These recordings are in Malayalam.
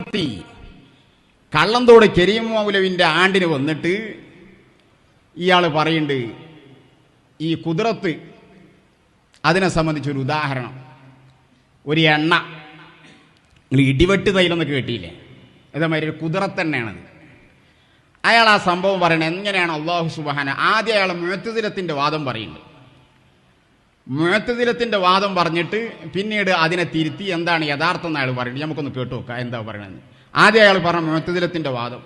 കുതിർത്തി കള്ളന്തോട് കരീം ആണ്ടിന് വന്നിട്ട് ഇയാൾ പറയുന്നുണ്ട് ഈ കുതിരത്ത് അതിനെ സംബന്ധിച്ചൊരു ഉദാഹരണം. ഒരു എണ്ണ. നിങ്ങൾ ഇടിവെട്ട് തൈലെന്ന് കേട്ടിയില്ലേ ഇതേമാതിരി ഒരു കുതിരത്തെണ്ണയാണത് അയാൾ ആ സംഭവം പറയണത് എങ്ങനെയാണ് അള്ളാഹു സുബാന ആദ്യം അയാൾ മുഴത്തുതിരത്തിന്റെ വാദം പറയുന്നുണ്ട് മുഴത്തുതിരത്തിന്റെ വാദം പറഞ്ഞിട്ട് പിന്നീട് അതിനെ തിരുത്തി എന്താണ് യഥാർത്ഥം അയാൾ പറയുന്നത്. നമുക്കൊന്ന് കേട്ടു നോക്കാം എന്താ പറയണെന്ന് ആദ്യം അയാൾ പറഞ്ഞ മുഴത്തതിലത്തിന്റെ വാദം.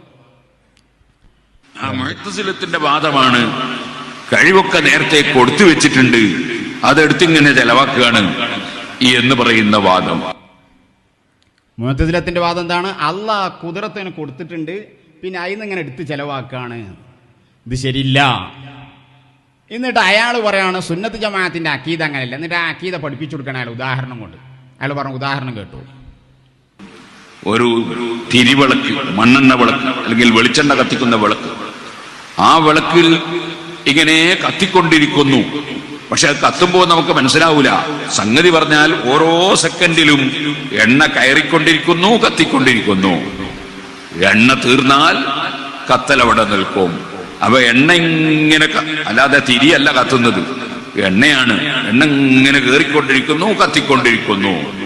ആ മുഴത്തസിലത്തിന്റെ വാദമാണ് കഴിവൊക്കെ നേരത്തെ കൊടുത്തു വെച്ചിട്ടുണ്ട്. അതെടുത്തിങ്ങനെ ചെലവാക്കുകയാണ് എന്ന് പറയുന്ന വാദം. മുഴത്തതിലത്തിന്റെ വാദം എന്താണ്? അള്ളാഹ് കുതിരത്തിന് കൊടുത്തിട്ടുണ്ട്. പിന്നെ അതിന്ന് ഇങ്ങനെ എടുത്ത് ചെലവാക്കുകയാണ്. ഇത് ശരിയില്ല. എന്നിട്ട് അയാൾ പറയാണ് സുന്നത്ത് ജമാഅത്തിന്റെ അക്കീത അങ്ങനെയല്ല. എന്നിട്ട് ആ അക്കീത പഠിപ്പിച്ചു കൊടുക്കണം അയാൾ ഉദാഹരണം കൊണ്ട്. അയാൾ പറഞ്ഞു ഉദാഹരണം കേട്ടു. ഒരു തിരിവിളക്ക് മണ്ണെണ്ണ വിളക്ക് അല്ലെങ്കിൽ വെളിച്ചെണ്ണ കത്തിക്കുന്ന വിളക്ക്. ആ വിളക്കിൽ ഇങ്ങനെ കത്തിക്കൊണ്ടിരിക്കുന്നു. പക്ഷെ അത് കത്തുമ്പോൾ നമുക്ക് മനസ്സിലാവൂല. സംഗതി പറഞ്ഞാൽ ഓരോ സെക്കൻഡിലും എണ്ണ കയറിക്കൊണ്ടിരിക്കുന്നു കത്തിക്കൊണ്ടിരിക്കുന്നു. എണ്ണ തീർന്നാൽ കത്തലവിടെ നിൽക്കും. അപ്പൊ എണ്ണ ഇങ്ങനെ അല്ലാതെ തിരിയല്ല കത്തുന്നത്. എണ്ണയാണ്. എണ്ണ ഇങ്ങനെ കയറിക്കൊണ്ടിരിക്കുന്നു കത്തിക്കൊണ്ടിരിക്കുന്നു.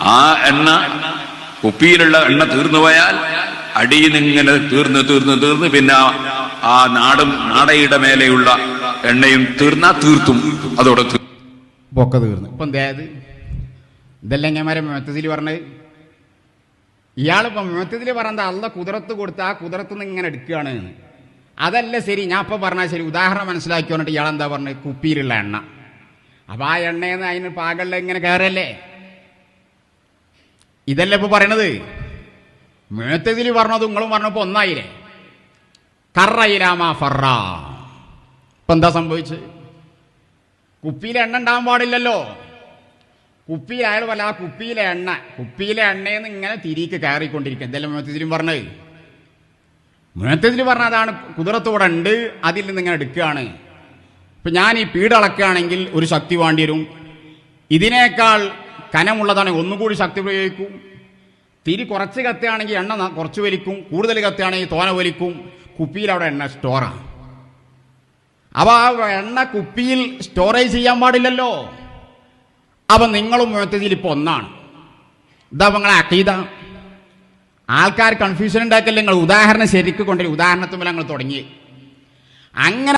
ആ എണ്ണ കുപ്പിയിലുള്ള എണ്ണ തീർന്നു പോയാൽ അടിയിൽ ഇങ്ങനെ തീർന്ന് തീർന്ന് തീർന്ന് പിന്നെ ആ- നാടും നാടയുടെ മേലെയുള്ള എണ്ണയും തീർന്നാ തീർത്തും. അതോടെ പൊക്ക തീർന്നു. ഇപ്പം അതായത് ഇതെല്ലാം ഞമാരെ മുഴത്തതിൽ പറഞ്ഞത്. ഇയാളിപ്പം മെത്തതിൽ പറഞ്ഞത് അള്ള കുതിരത്ത് കൊടുത്ത് ആ കുതിരത്ത് നിന്ന് ഇങ്ങനെ എടുക്കുകയാണ്. അതല്ല ശരി ഞാൻ ഇപ്പം പറഞ്ഞാൽ ശരി ഉദാഹരണം മനസ്സിലാക്കി വന്നിട്ട് എന്താ പറഞ്ഞത് കുപ്പിയിലുള്ള എണ്ണ. അപ്പം ആ എണ്ണയെന്ന് അതിന് പാകളിൽ ഇങ്ങനെ കയറല്ലേ ഇതല്ല ഇപ്പോൾ പറയണത്? മേത്തതിൽ പറഞ്ഞത് നിങ്ങളും പറഞ്ഞപ്പോൾ ഒന്നായില്ലേ? കറയിലാമ ഫറ. ഇപ്പം എന്താ സംഭവിച്ചത്? കുപ്പിയിൽ എണ്ണ ഉണ്ടാകാൻ പാടില്ലല്ലോ. കുപ്പിയിലായാലും അല്ല ആ കുപ്പിയിലെ എണ്ണ കുപ്പിയിലെ എണ്ണയെന്ന് ഇങ്ങനെ തിരിക്ക് കയറിക്കൊണ്ടിരിക്കുക. എന്തെല്ലാം മേത്തതിലും പറഞ്ഞത്? മുഴത്തതിൽ പറഞ്ഞ അതാണ് കുതിരത്തോടെ ഉണ്ട് അതിൽ നിന്ന് ഇങ്ങനെ എടുക്കുകയാണ്. ഇപ്പൊ ഞാൻ ഈ പീടളക്കുകയാണെങ്കിൽ ഒരു ശക്തി വേണ്ടി വരും. ഇതിനേക്കാൾ കനമുള്ളതാണ് ഒന്നുകൂടി ശക്തി പ്രയോഗിക്കും. തിരി കുറച്ച് കത്തുകയാണെങ്കിൽ എണ്ണ കുറച്ച് വലിക്കും കൂടുതൽ കത്തുകയാണെങ്കിൽ തോന വലിക്കും. കുപ്പിയിൽ അവിടെ എണ്ണ സ്റ്റോറാണ് അപ്പൊ ആ എണ്ണ കുപ്പിയിൽ സ്റ്റോറേജ് ചെയ്യാൻ പാടില്ലല്ലോ. അപ്പൊ നിങ്ങളും മുഴത്തതിൽ ഇപ്പൊ ഒന്നാണ്. ഇതാ നിങ്ങളെ അക്കീത. ആൾക്കാർ കൺഫ്യൂഷൻ ഉണ്ടാക്കല്ലേ നിങ്ങൾ? ഉദാഹരണം ശരിക്കും കൊണ്ടുവരും. ഉദാഹരണത്തുമ്പോൾ ഞങ്ങൾ തുടങ്ങി. അങ്ങനെ